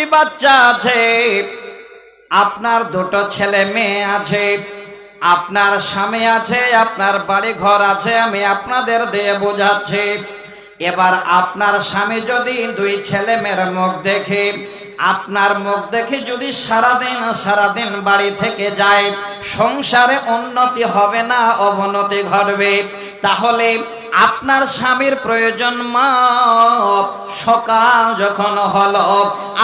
দুটি বাচ্চা আছে। আপনার দুটো ছেলে মেয়ে আছে। আপনার স্বামী আছে, আপনার বাড়ি ঘর আছে, আমি আপনাদের দিয়ে বোঝাচ্ছি। এবার আপনার স্বামী যদি দুই ছেলে মেয়ের মুখ দেখে, আপনার মুখ দেখে যদি সারাদিন সারাদিন বাড়ি থেকে যায়, সংসারে উন্নতি হবে না, অবনতি ঘটবে। তাহলে আপনার স্বামীর প্রয়োজন মা সকাল যখন হলো,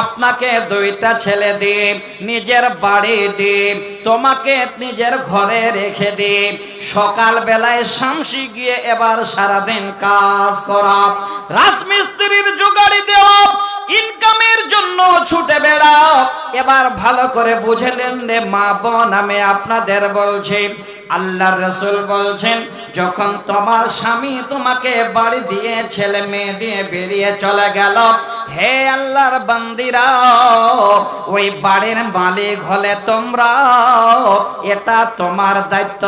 আপনাকে দুইটা ছেলে দিয়ে নিজের বাড়ি দিয়ে, তোমাকে নিজের ঘরে রেখে দিয়ে সকাল বেলায় শামসি গিয়ে এবার সারাদিন কাজ করা। রাজমিস্ত্রির জোগাড়ি দেওয়া, ইনকামের জন্য ছুটে বেড়াও এবার ভালো করে বুঝলেন রে মা বোন, আমি আপনাদের বলছি, আল্লাহর রসুল বলছেন যখন তোমার স্বামী তোমাকে বাড়ি দিয়ে ছেলে মেয়ে দিয়ে বেরিয়ে চলে গেল হে আল্লাহর বান্দিরা, ওই বাড়ির মালিক হলে তোমরা, এটা তোমার দায়িত্ব।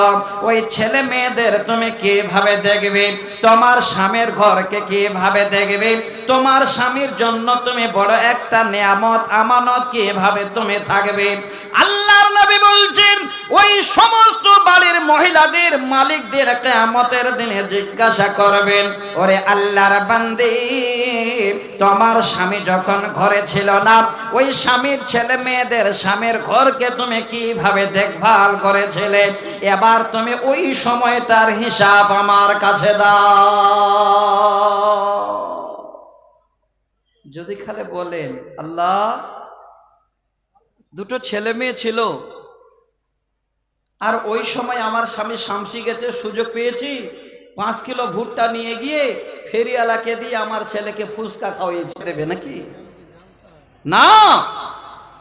ওই ছেলে মেয়েদের তুমি কীভাবে দেখবে? তোমার স্বামীর ঘরকে কীভাবে দেখবে? তোমার স্বামীর জন্য তুমি বড় একটা নিয়ামত, আমানত কীভাবে তুমি থাকবে? আল্লাহর নবী বলছেন, ওই সমস্ত বাড়ির মহিলাদের মালিকদের কেয়ামতের দিনে জিজ্ঞাসা করবেন, ওরে আল্লাহর বান্দি তোমার স্বামী যখন ঘরে ছিল না, ওই স্বামীর ছেলে মেয়েদের স্বামীর ঘরকে তুমি কীভাবে দেখভাল করেছিলে? এবার তুমি ওই সময়টার হিসাব আমার কাছে দাও। যদি খালে বলেন, আল্লাহ, দুটো ছেলে মেয়ে ছিল, আর ওই সময় আমার স্বামী শামসি গেছে, সুযোগ পেয়েছি? পাঁচ কিলো ভুট্টা নিয়ে গিয়ে ফেরিওয়ালাকে দিয়ে আমার ছেলেকে ফুসকা খাওয়িয়েছে। দেবে নাকি? না!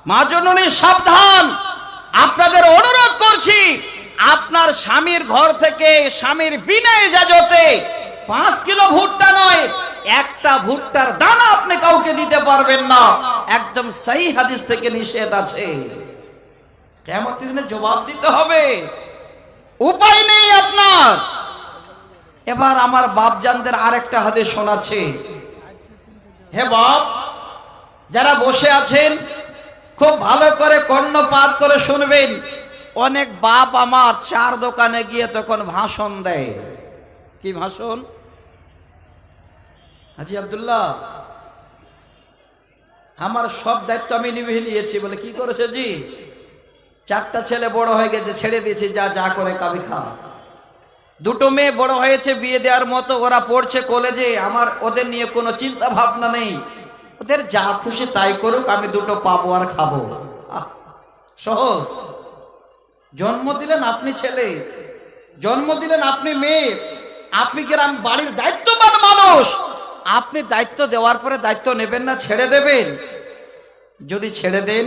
মা জননী সাবধান! আপনাদের অনুরোধ করছি, আপনার স্বামীর ঘর থেকে স্বামীর বিনা ইজাজতে পাঁচ কিলো ভুট্টা নয়, একটা ভুট্টার দানা আপনি কাউকে দিতে পারবেন না। একদম সেই হাদিস থেকে নিষেধ আছে। কেমন দিনে জবাব দিতে হবে। উপায় নেই আপনার। এবার আমার বাপজানদের আরেকটা হাদিস শোনাচ্ছে। হে বাপ, যারা বসে আছেন, খুব ভালো করে কর্ণপাত করে শুনবেন। অনেক বাপ আমার চার দোকানে গিয়ে তখন ভাষণ দেয়। কি ভাষণ? হাজি আব্দুল্লাহ, আমার সব দায়িত্ব আমি নিভে নিয়েছি বলে কি করেছে জি? চারটা ছেলে বড় হয়ে গেছে, ছেড়ে দিয়েছি, যা যা করে কাবি খা। দুটো মেয়ে বড় হয়েছে, বিয়ে দেওয়ার মতো ওরা পড়ছে কলেজে আমার ওদের নিয়ে কোনো চিন্তা ভাবনা নেই। ওদের যা খুশি তাই করুক, আমি দুটো পাবো আর খাব। সহজ। জন্ম দিলেন আপনি ছেলে, জন্ম দিলেন আপনি মেয়ে, আপনি গ্রাম বাড়ির দায়িত্ববান মানুষ? আপনি দায়িত্ব দেওয়ার পরে দায়িত্ব নেবেন না, ছেড়ে দেবেন। যদি ছেড়ে দেন,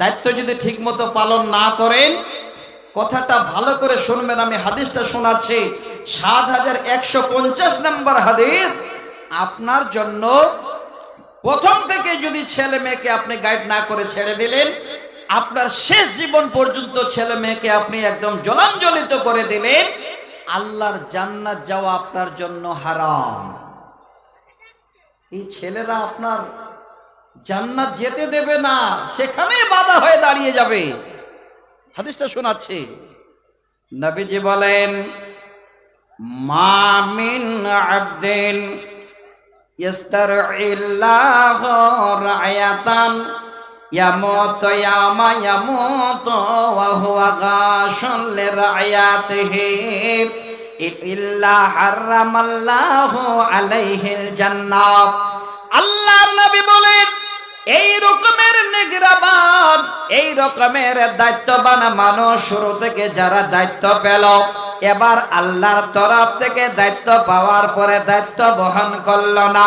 দায়িত্ব যদি ঠিক মতো পালন না করেন কথাটা ভালো করে শুনবেন, আমি হাদিসটা শোনাচ্ছি। সাত হাজার একশো পঞ্চাশ নম্বর হাদিস, আপনার জন্য প্রথম থেকে যদি ছেলে মেয়েকে আপনি গাইড না করে ছেড়ে দিলেন, আপনার শেষ জীবন পর্যন্ত ছেলে মেয়েকে আপনি একদম জলাঞ্জলিত করে দিলেন, আল্লাহর জান্নাত যাওয়া আপনার জন্য হারাম। এই ছেলেরা আপনার জান্নাত যেতে দেবে না, সেখানেই বাধা হয়ে দাঁড়িয়ে যাবে। হাদিসটা শোনাচ্ছি। নবীজি বলেন মামিন আবদিন ইস্তারইল্লাহ রায়াতান, ইয়ামুত ইয়ামা ইয়ামুত ওয়া হুয়া গাশুন লিরায়াতিহি, ইল্লা হারামাল্লাহু আলাইহিল জান্নাত। আল্লাহর নবী বলেন এই রকমের নিগ্রাবান এই রকমের দায়িত্ববান মানুষ শুরু থেকে যারা দায়িত্ব পেল, এবার আল্লাহর তরফ থেকে দায়িত্ব পাওয়ার পরে দায়িত্ব বহন করল না।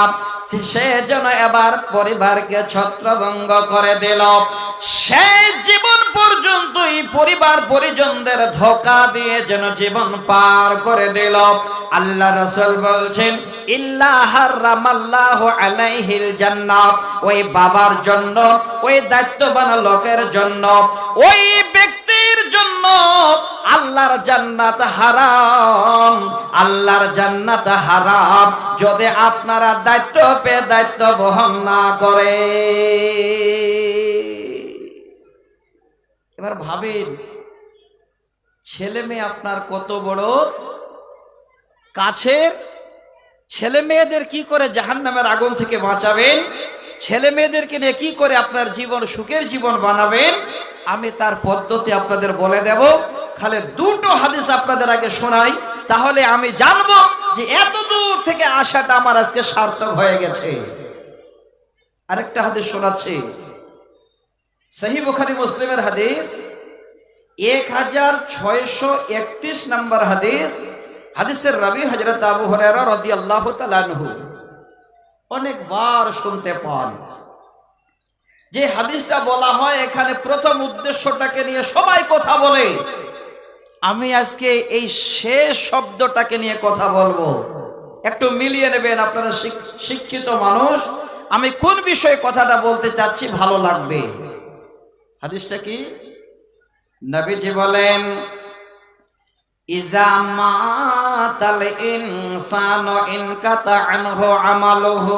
সে যেন এবার পরিবারকে ছত্রভঙ্গ করে দিল। সেই জীবন পর্যন্তই পরিবার পরিজনদের ধোকা দিয়ে যেন জীবন পার করে দিল। আল্লাহ রসুল বলছেন ওই বাবার জন্য, ওই দায়িত্ববান লোকের জন্য, ওই ব্যক্তির জন্য আল্লাহর জান্নাত হারাম, আল্লাহর জান্নাত হারাম। যদি আপনারা দায়িত্ব পেয়ে দায়িত্ব বহন না করে। এবার ভাবেন ছেলে মেয়ে আপনার কত বড়? কাছের ছেলে মেয়েদের কি করে জাহান্নামের আগুন থেকে বাঁচাবেন? ছেলে মেয়েদেরকে নিয়ে কি করে আপনার জীবন সুখের জীবন বানাবেন? আমি তার পদ্ধতি আপনাদের বলে দেব। খালি দুটো হাদিস আপনাদের আগে শোনাই, তাহলে আমি জানব যে এত দূর থেকে আসাটা আমার আজকে সার্থক হয়ে গেছে। আরেকটা হাদিস শোনাচ্ছি। সহি বুখারি মুসলিমের হাদিস, এক হাজার ছয়শো একত্রিশ নম্বর হাদিস, হাদিসের রবি হজরত আবু হরেরা রদি আল্লাহ অনেকবার শুনতে পান। যে হাদিসটা বলা হয়, এখানে প্রথম উদ্দেশ্যটাকে নিয়ে সবাই কথা বলে। আমি আজকে এই শেষ শব্দটাকে নিয়ে কথা বলব। একটু মিলিয়ে নেবেন আপনারা শিক্ষিত মানুষ। আমি কোন বিষয়ে কথাটা বলতে চাচ্ছি ভালো লাগবে? হাদিসটা কি? নবীজি বলেন, ইজা মাতাল ইনসানু ইনকাতা আনহু আমালুহু।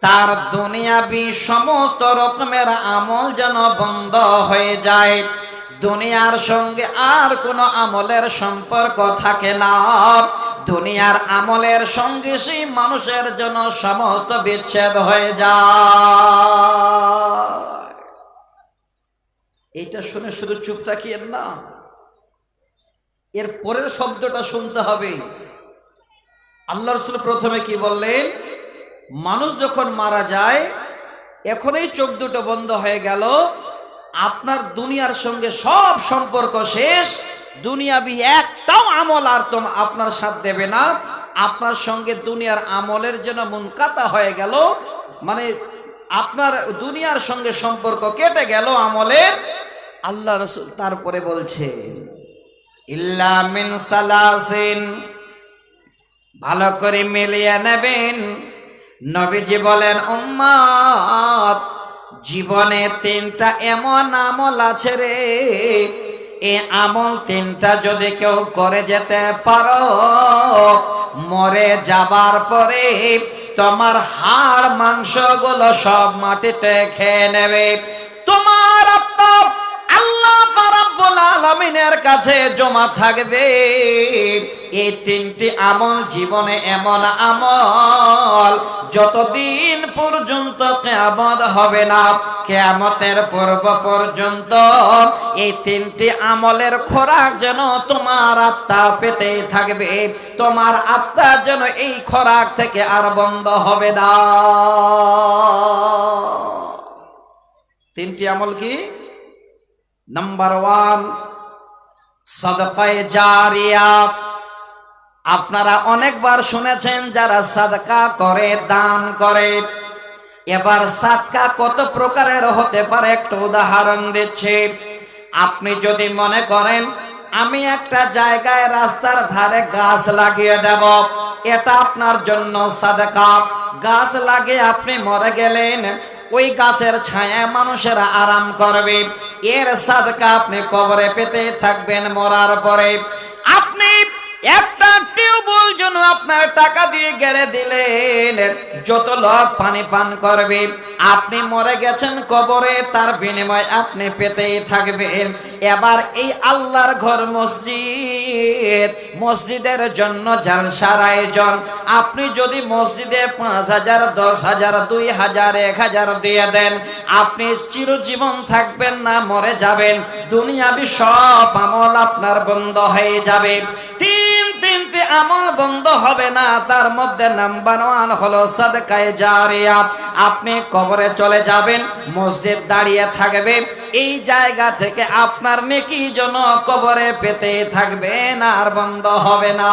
তার দুনিয়াবি সমস্ত রকমের আমল যেন বন্ধ হয়ে যায়। দুনিয়ার সঙ্গে আর কোনো আমলের সম্পর্ক থাকে না। দুনিয়ার আমলের সঙ্গে সেই মানুষের জন্য সমস্ত বিচ্ছেদ হয়ে যায়। এইটা শুনে শুধু চুপ তাকিয়েন না। এর পরের শব্দটা শুনতে হবে। আল্লাহ রসুল প্রথমে কি বললেন? মানুষ যখন মারা যায়, এখনই চোখ দুটো বন্ধ হয়ে গেল। আপনার দুনিয়ার সঙ্গে সব সম্পর্ক শেষ। দুনিয়াবি একটাও আমল আর তোম আপনার সাথ দেবে না। আপনার সঙ্গে দুনিয়ার আমলের জন্য মুনকাতা হয়ে গেল। মানে আপনার দুনিয়ার সঙ্গে সম্পর্ক কেটে গেল আমলের। আল্লাহ রসুল তারপরে বলছেন, ইল্লা মিন সালাসিন। ভালো করে মিলিয়ে নেবেন। নবীজি বলেন উম্মত জীবনে তিনটা এমন আমল আছে রে। এ আমল তিনটা যদি কেউ করে যেতে পারো, মরে যাবার পরে তোমার হাড় মাংসগুলো সব মাটিতে খেয়ে নেবে। আলামিনের কাছে জমা থাকবে। এই তিনটি আমল জীবনে এমন আমল, যতদিন পর্যন্ত কেয়ামত হবে না, কেয়ামতের পূর্ব পর্যন্ত এই তিনটি আমলের খোরাক যেন তোমার আত্মা পেতে থাকবে, তোমার আত্মা যেন এই খোরাক থেকে আর বন্ধ হবে না। তিনটি আমল কি? নাম্বার ওয়ান আপনারা অনেকবার শুনেছেন, যারা সাদকা করে, দান করে। এবার সাদকা কত প্রকারের হতে পারে, একটু উদাহরণ দিচ্ছি। আপনি যদি মনে করেন, আমি একটা জায়গায় রাস্তার ধারে গাছ লাগিয়ে দেব, এটা আপনার জন্য সাদকা। গাছ লাগিয়ে আপনি মরে গেলেন, ওই গাছের ছায়া মানুষেরা আরাম করবে। এর সাদকা আপনি কবরে পেতে থাকবেন, মরার পরে। আপনি একটা টিউবওয়েল জন্য আপনার টাকা দিয়ে গেড়ে দিলেন, যত লোক পানি পান করবে, আপনি মরে গেছেন কবরে, তার বিনিময় আপনি পেতেই থাকবেন। এবার এই আল্লাহর ঘর মসজিদ মসজিদের জন্য জালসার আয়োজন আপনি যদি মসজিদে পাঁচ হাজার, দশ হাজার, দুই হাজার, এক হাজার দিয়ে দেন, আপনি চিরজীবন থাকবেন না, মরে যাবেন। দুনিয়াবি সব আমল আপনার বন্ধ হয়ে যাবে। তিন আমল বন্ধ হবে না, তার মধ্যে নাম্বার ওয়ান হলো সাদকায়ে জারিয়া। আপনি কবরে চলে যাবেন, মসজিদ দাঁড়িয়ে থাকবে, এই জায়গা থেকে আপনার নেকি যেন কবরে পেতে থাকবেন আর বন্ধ হবে না।